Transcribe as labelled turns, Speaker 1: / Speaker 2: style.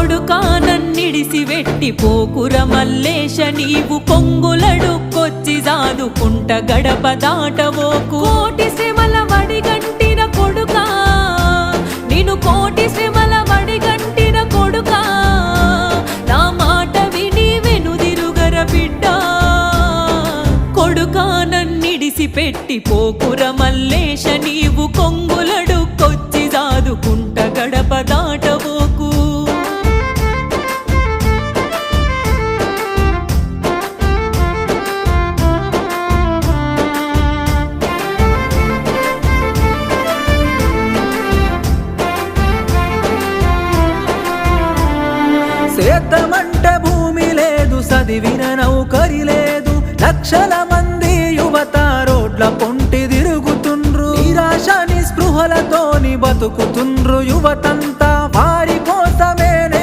Speaker 1: కొడుకా నన్నిడిసి వెట్టి పోకుర మల్లేశ నీవు పొంగులడుక్కొచ్చి జాదుకుంట గడప దాటవోకు. కోటి శ్రమల వడిగంటిన కొడుకా నేను కోటి శ్రమల వడిగంటిన కొడుకా నా మాట విని వెనుదిరుగర బిడ్డ. కొడుకా నన్నిడిసి పెట్టి పోకుర మల్లేశ నీవు కొంగులడుక్కొచ్చి జాదుకుంట గడప దాటవోకు
Speaker 2: సేద్యమంటే భూమి లేదు చదివిన నౌకరి లేదు. లక్షల మంది యువత రోడ్ల పొంటి తిరుగుతుండ్రు. నిరాశ నిస్పృహలతోని బతుకుతుండ్రు యువతంత.